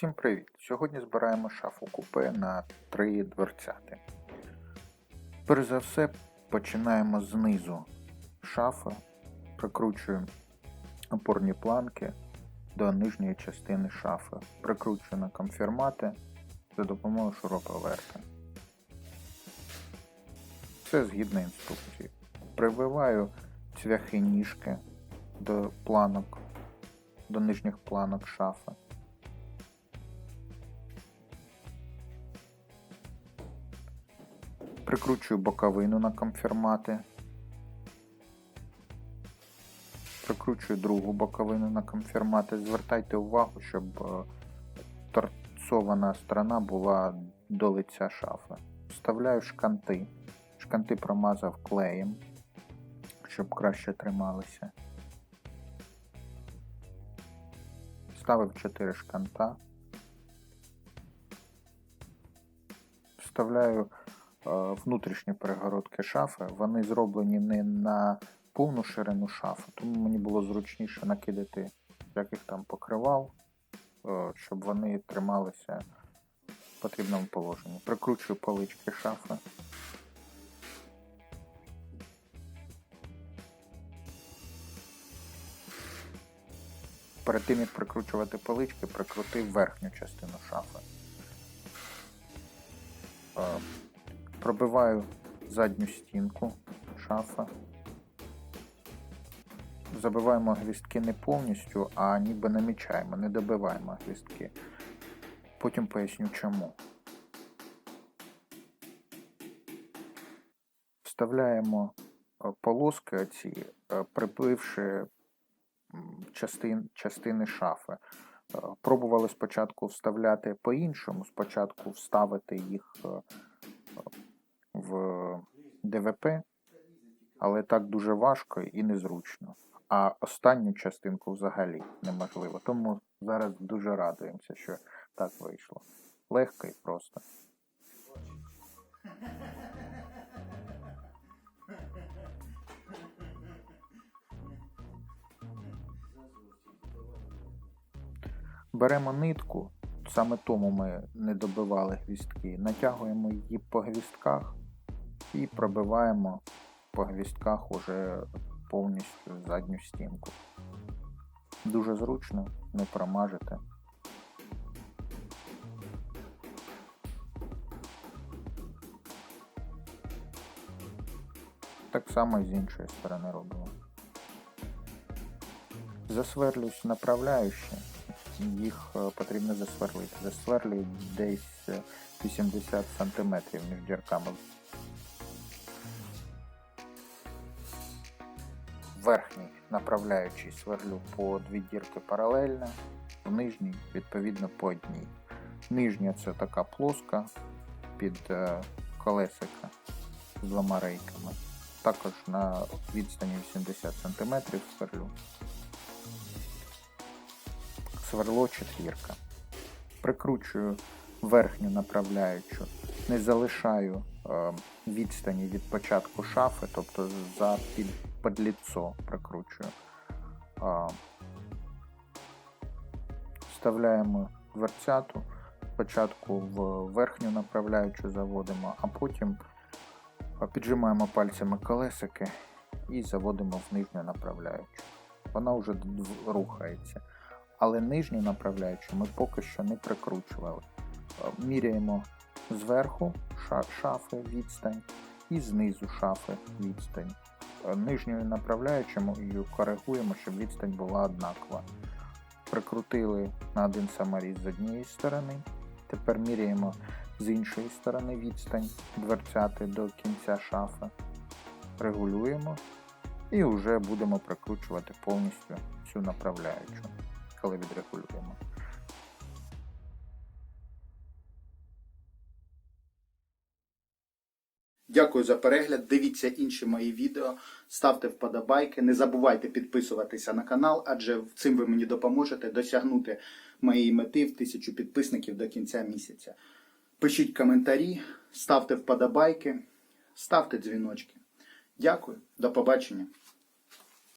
Всім привіт! Сьогодні збираємо шафу купе на три дверцяти. Перш за все, починаємо знизу шафи, прикручуємо опорні планки до нижньої частини шафи, прикручую на конфірмати за допомогою шуруповерта. Все згідно інструкції. Прививаю цвяхи ніжки до планок, до нижніх планок шафи. Прикручую боковину на конфірмати. Прикручую другу боковину на конфірмати. Звертайте увагу, щоб е, торцована сторона була до лиця шафи. Вставляю шканти. Шканти промазав клеєм, щоб краще трималися. Ставив 4 шканта. Вставляю внутрішні перегородки шафи. Вони зроблені не на повну ширину шафи, тому мені було зручніше накидати яких там покривал, е, щоб вони трималися в потрібному положенні. Прикручую полички шафи. Перед тим як прикручувати полички, прикрутив верхню частину шафи. Пробиваю задню стінку шафи. Забиваємо гвістки не повністю, а ніби намічаємо, не добиваємо гвістки. Потім поясню чому. Вставляємо е, полоски оці, е, прибивши частин, частини шафи. Е, Пробували спочатку вставляти по-іншому, спочатку вставити їх ДВП, але так дуже важко і незручно. А останню частинку взагалі неможливо. Тому зараз дуже радуємося, що так вийшло. Легко і просто. Беремо нитку, саме тому ми не добивали гвістки, натягуємо її по гвістках і пробиваємо по гвістках уже повністю задню стінку. Дуже зручно, не промажете. Так само і з іншої сторони робимо. Засверлюсь направляючи, їх е, потрібно засверлити. Засверлюю десь е, 80 см між дірками. Верхній направляючий сверлю по дві дірки паралельно, в нижній відповідно по одній. Нижня це така плоска під е, колесика з двома рейками. Також на відстані 80 см сверлю. Сверло четвірка. Прикручую верхню направляючу, не залишаю відстані від початку шафи, тобто за під, під ліцо прикручую. Е, вставляємо дверцяту, спочатку в верхню направляючу заводимо, а потім е, піджимаємо пальцями колесики і заводимо в нижню направляючу. Вона вже рухається але нижню направляючу ми поки що не прикручували. Е, Міряємо зверху ша- шафи відстань і знизу шафи відстань. Е, Нижньою направляючою коригуємо, щоб відстань була однакова. Прикрутили на один саморіз з однієї сторони. Тепер міряємо з іншої сторони відстань дверцяти до кінця шафи. Регулюємо і вже будемо прикручувати повністю цю направляючу коли відрегулюємо. Дякую за перегляд. Дивіться інші мої відео, ставте вподобайки. Не забувайте підписуватися на канал, адже цим ви мені допоможете досягнути моєї мети в тисячу підписників до кінця місяця. Пишіть коментарі, ставте вподобайки, ставте дзвіночки. Дякую, до побачення.